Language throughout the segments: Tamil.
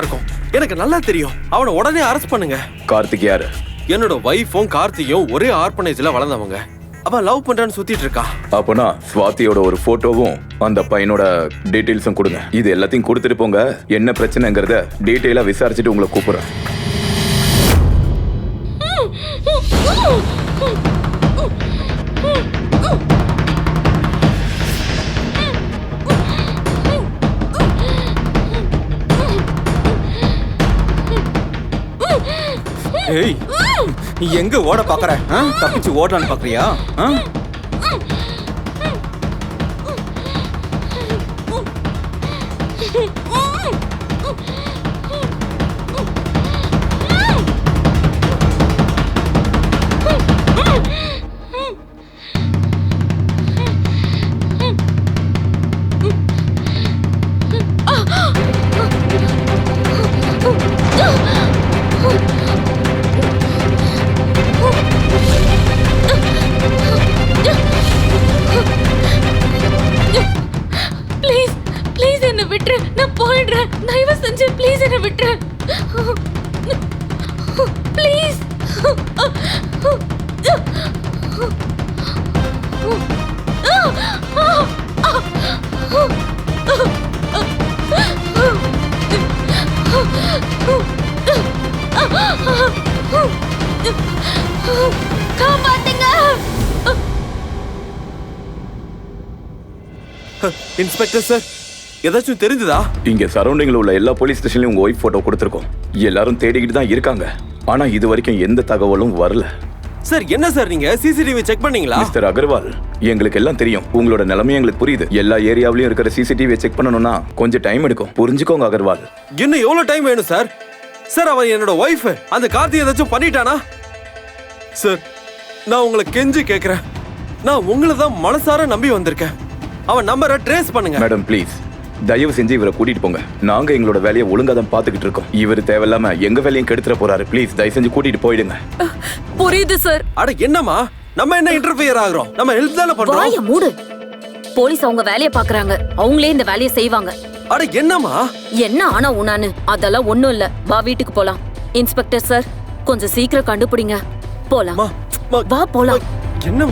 இருக்கும். எனக்கு நல்லா தெரியும். அவனை உடனே அரெஸ்ட் பண்ணுங்க. கார்த்திக் யாரு? என்னோட ஒய்ஃபும் கார்த்தியும் ஒரே ஆர்பனேஜ்ல வளர்ந்தவங்க. அவன் லவ் பண்றான்னு சுத்திட்டு இருக்கான் அப்பனா சுவாதியோட ஒரு போட்டோவும் அந்த பையனோட டீட்டெயில்ஸும் கொடுங்க. இது எல்லாத்தையும் கொடுத்துட்டு போங்க. என்ன பிரச்சனைங்கிறத டீட்டெயிலா விசாரிச்சுட்டு உங்களை கூப்பிடுறேன். ஏய் நீ எங்க ஓட பாக்குற ஆ? தப்பிச்சு ஓடலான்னு பாக்குறியா ஆ? நான் தயவு செஞ்சு ப்ளீஸ் என்ன விட்டுரு ப்ளீஸ் காப்பாத்துங்க. இன்ஸ்பெக்டர் சார் ஏதாச்சும் தெரிஞ்சுதா? இங்க சரௌண்டிங்ல உள்ள எல்லா போலீஸ் ஸ்டேஷன்லயும் உங்க ஒய்ஃப் போட்டோ கொடுத்துருக்கோம். எல்லாரும் தேடிக்கிட்டு தான் இருக்காங்க. ஆனா இது வரைக்கும் எந்த தகவலும் வரல. சார் என்ன சார் நீங்க? சிசிடிவி செக் பண்ணீங்களா? மிஸ்டர் அகர்வால் எங்களுக்கு எல்லாம் தெரியும். உங்களோட நிலைமை எங்களுக்கு புரியுது. எல்லா ஏரியாவிலயும் இருக்கிற சிசிடிவியை செக் பண்ணணும்னா கொஞ்சம் டைம் எடுக்கும். புரிஞ்சுக்கோங்க அகர்வால். இன்னும் எவ்வளவு டைம் வேணும் சார்? சார் அவன் என்னோட ஒய்ஃப் அந்த கார்த்தி ஏதாச்சும் பண்ணிட்டானா? சார் நான் உங்களை கெஞ்சி கேக்குறேன். நான் உங்களை தான் மனசார நம்பி வந்திருக்கேன். அவன் நம்பரை ட்ரேஸ் பண்ணுங்க. மேடம் ப்ளீஸ் தயவு செஞ்சு இவரை கூட்டிட்டு போங்க. நாங்க எங்களோட வேலையை ஒழுங்கா தான் பாத்துக்கிட்டு இருக்கோம். இவர் தேவையில்லாம எங்க வேலையும் கெடுத்துற போறாரு. ப்ளீஸ் தயவு செஞ்சு கூட்டிட்டு போயிடுங்க. புரியுது சார் அட என்னம்மா? நம்ம என்ன இன்டர்ஃபியர் ஆகுறோம்? நம்ம ஹெல்ப் தானே பண்றோம்? வாய மூடு. போலீஸ் அவங்க வேலைய பாக்குறாங்க அவங்களே இந்த வேலையை செய்வாங்க. அட என்னம்மா? என்ன ஆனா உனானு அதெல்லாம் ஒண்ணும் இல்ல. வா வீட்டுக்கு போலாம். இன்ஸ்பெக்டர் சார் கொஞ்சம் சீக்கிரம் கண்டுபிடிங்க. போலாம். வா போலாம். என்ன?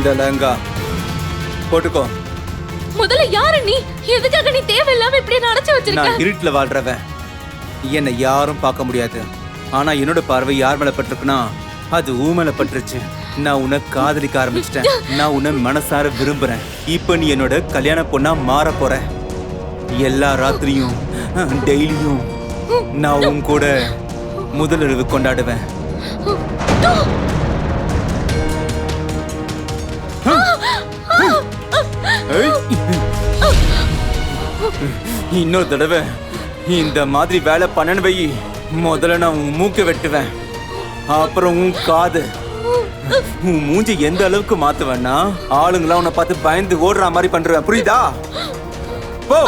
இந்த லெங்கா. போட்டுக்கோ. முதல்ல யாரு நீ? எதுக்காக நீ தேவையில்லாம இப்படி நடச்சு வச்சிருக்க? நான் இருட்டுல வாழ்றவன். என்னை யாரும் பார்க்க முடியாது. ஆனா என்னோட பார்வை யார் மேல பட்டிருக்குன்னா அது ஊ மேல பட்டுருச்சு. நான் உன்னை காதலிக்க ஆரம்பிச்சிட்டேன். நான் உன்னை மனசார விரும்புறேன். இப்போ நீ என்னோட கல்யாண பொண்ணா மாற போற. எல்லா ராத்திரியும் டெய்லியும் நான் உன் கூட முதலிரவு கொண்டாடுவேன். இன்னொரு தடவை இந்த மாதிரி வேலை பண்ணனு வை. முதல்ல நான் உன் மூக்க வெட்டுவேன். அப்புறம் உன் காது. உன் மூஞ்சி எந்த அளவுக்கு மாத்துவேன்னா ஆளுங்களாம் உன்னை பார்த்து பயந்து ஓடுற மாதிரி பண்றேன். புரியுதா? போ.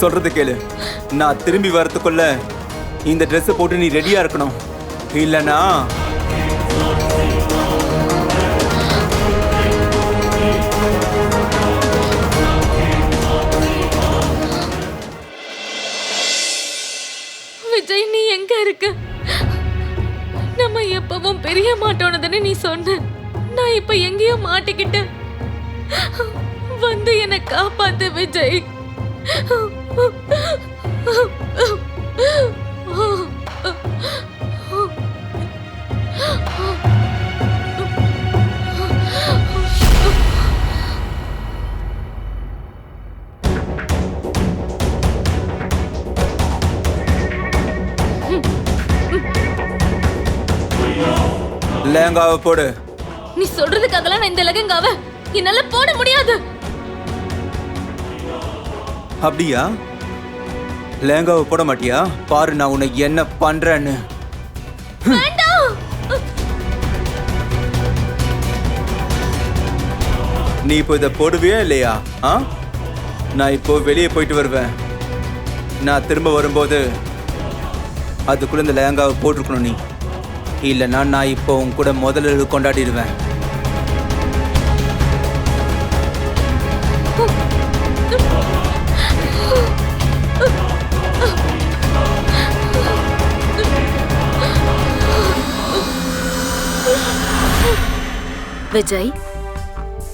சொல்றது கேளு. நான் திரும்பி வரத்துக்குள்ள இந்த ட்ரெஸ்ஸை போட்டு நீ ரெடியா இருக்கணும். இல்லைன்னா பெரிய மாட்டோனதுன்னு நீ சொன்ன. நான் இப்ப எங்கேயோ மாட்டிக்கிட்டேன் வந்து என்னை காப்பாத்து விஜய். லேங்காவை போடு. நீ சொல்றதுக்காகலாம் நான் இந்த லெகங்காவை என்னால போட முடியாது. அப்படியா? லேங்காவை போட மாட்டியா? பாரு நான் உன்னை என்ன பண்றேன்னு. வேண்டாம். நீ இப்போ இதை போடுவியா இல்லையா? ஆ? நான் இப்போ வெளியே போயிட்டு வருவேன். நான் திரும்ப வரும்போது அதுக்குள்ள இந்த லேங்காவை போட்டிருக்கணும் நீ. இல்லைன்னா நான் இப்போ உன் கூட முதல்ல கொண்டாடிடுவேன். விஜய்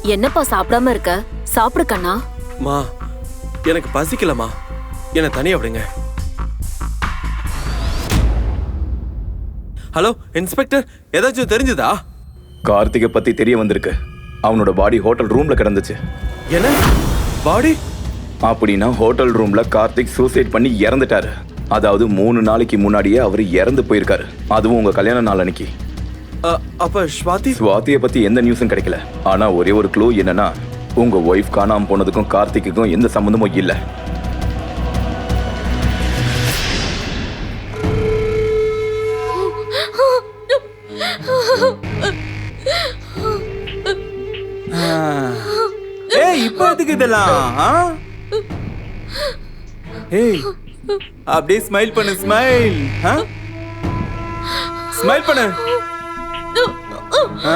என்னப்பா சாப்பிடாம இருக்க? சாப்பிடு கண்ணா. மா எனக்கு பசிக்கலம்மா என்னை தனியா விடுங்க. ஹலோ இன்ஸ்பெக்டர் ஏதாச்சும் தெரிஞ்சுதா? கார்த்திகை பத்தி தெரிய வந்திருக்கு. அவனோட பாடி ஹோட்டல் ரூம்ல கிடந்துச்சு. என்ன? பாடி? அப்படின்னா ஹோட்டல் ரூம்ல கார்த்திக் சூசைட் பண்ணி இறந்துட்டாரு. அதாவது மூணு நாளைக்கு முன்னாடியே அவர் இறந்து போயிருக்காரு. அதுவும் உங்க கல்யாண நாள் அன்னைக்கு. அப்ப ஸ்வாதி? சுவாதியை பத்தி எந்த நியூஸும் கிடைக்கல. ஆனா ஒரே ஒரு க்ளூ என்னன்னா உங்க ஒய்ஃப் காணாம போனதுக்கும் கார்த்திக்குக்கும் எந்த சம்மந்தமும் இல்ல. எதுக்கு இதெல்லாம்? ஏய் அப்படியே ஸ்மைல் பண்ணு ஸ்மைல் ஸ்மைல் பண்ணு. ஆ?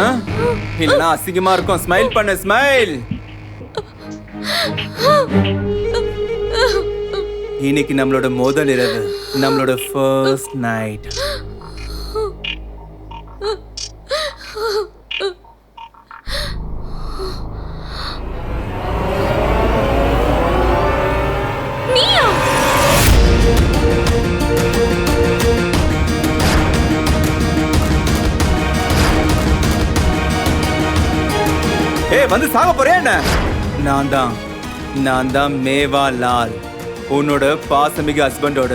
இல்லைன்னா அசிங்கமா இருக்கும். ஸ்மைல் பண்ணு ஸ்மைல் இன்னைக்கு நம்மளோட முதல் இரவு. நம்மளோட ஃபர்ஸ்ட் நைட் ஏய் வந்து சாக போறேன் என்ன? நான் தான் நான் தான் மேவா லால். உன்னோட பாசமிகு ஹஸ்பண்டோட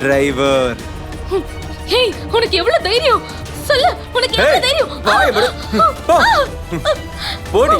டிரைவர் ஹேய் உனக்கு எவ்வளவு தைரியம்? சொல்லு உனக்கு எவ்வளவு தைரியம். போடி!